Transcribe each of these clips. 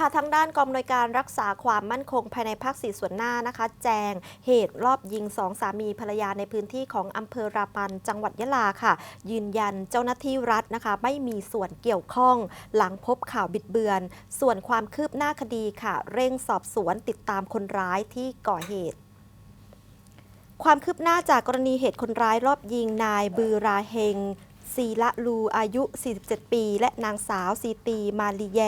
ค่ะทางด้านกองอำนวยการรักษาความมั่นคงภายในภาคสี่ส่วนหน้านะคะ แจงเหตุรอบยิงสองสามีภรรยาในพื้นที่ของอำเภอราปันจังหวัดยะลาค่ะ ยืนยันเจ้าหน้าที่รัฐนะคะ ไม่มีส่วนเกี่ยวข้อง หลังพบข่าวบิดเบือน ส่วนความคืบหน้าคดีค่ะ เร่งสอบสวนติดตามคนร้ายที่ก่อเหตุความคืบหน้าจากกรณีเหตุคนร้ายรอบยิงนายบือราเฮง ซีละลูอายุ 47 ปี และนางสาวซีตี มาลีแย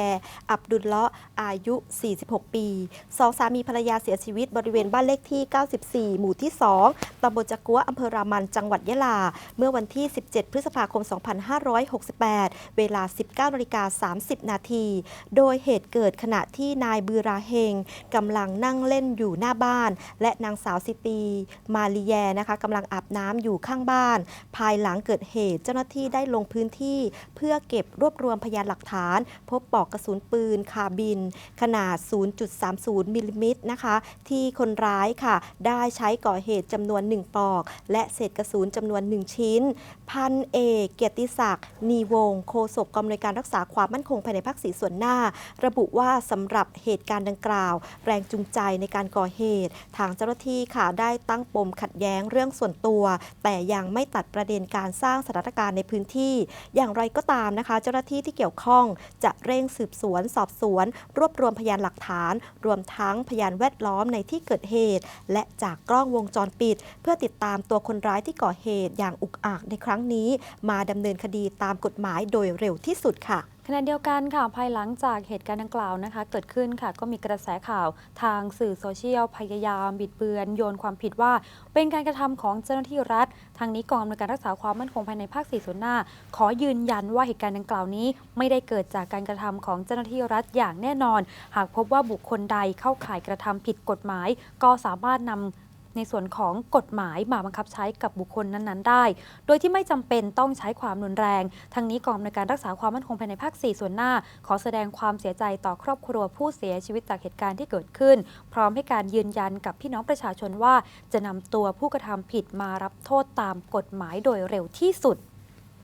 อับดุลเลาะอายุ 46 ปีสองสามีภรรยาเสียชีวิตบริเวณบ้านเลขที่ 94 หมู่ที่ 2ตำบลจักัวอำเภอรามันจังหวัดยะลา เมื่อวันที่ 17 พฤษภาคม 2568 เวลา 19นาฬิกา30 นาที โดยเหตุเกิดขณะที่นายบือราเฮงกำลังนั่งเล่นอยู่หน้าบ้าน และนางสาวซิตี มาลีแยนะคะกำลังอาบน้ำอยู่ข้างบ้าน ภายหลังเกิดเหตุเจ้าหน้าที่ได้ลงพื้นที่ เพื่อเก็บรวบรวมพยานหลักฐาน พบปลอกกระสุนปืนคาบิน ขนาด 0.30มิลลิเมตรนะคะ ที่คนร้ายค่ะ ได้ใช้ก่อเหตุจำนวน 1ปลอก และเศษกระสุนจำนวน 1 ชิ้น พันเอกเกียรติศักดิ์นีวงศ์โฆษกกองอำนวยการรักษาความมั่นคงภายในภาคสีส่วนหน้า ระบุว่าสำหรับเหตุการณ์ดังกล่าว แรงจูงใจในการก่อเหตุ ทางเจ้าหน้าที่ค่ะได้ตั้งปมขัดแย้งเรื่องส่วนตัว แต่ยังไม่ตัดประเด็นการสร้างสถานการณ์ในพื้นที่ อย่างไรก็ตามนะคะ เจ้าหน้าที่ที่เกี่ยวข้องจะเร่งสืบสวน สอบสวน รวบรวมพยานหลักฐาน รวมทั้งพยานแวดล้อมในที่เกิดเหตุ และจากกล้องวงจรปิด เพื่อติดตามตัวคนร้ายที่ก่อเหตุอย่างอุกอาจในครั้งนี้ มาดำเนินคดีตามกฎหมายโดยเร็วที่สุดค่ะ ขณะเดียวกันค่ะภายหลังจากเหตุการณ์ดังกล่าวนะคะ เกิดขึ้นค่ะก็มีกระแสข่าวทางสื่อโซเชียลพยายาม บิดเบือนโยนความผิดว่า เป็นการกระทำของเจ้าหน้าที่รัฐ ทางนี้กองอำนวยการรักษาความมั่นคงภายในภาค4ส่วนหน้า ขอยืนยันว่าเหตุการณ์ดังกล่าวนี้ ไม่ได้เกิดจากการกระทำของเจ้าหน้าที่รัฐอย่างแน่นอน หากพบว่าบุคคลใดเข้าข่ายกระทำผิดกฎหมาย ก็สามารถนำ ในส่วนของกฎหมายมาบังคับใช้กับบุคคลนั้นๆ ได้ โดยที่ไม่จำเป็นต้องใช้ความรุนแรงทางนี้กองอำนวยการรักษาความมั่นคงภายในภาค 4 ส่วนหน้า ขอแสดงความเสียใจต่อครอบครัวผู้เสียชีวิตจากเหตุการณ์ที่เกิดขึ้น พร้อมให้การยืนยันกับพี่น้องประชาชนว่า จะนำตัวผู้กระทำผิดมารับโทษตามกฎหมายโดยเร็วที่สุด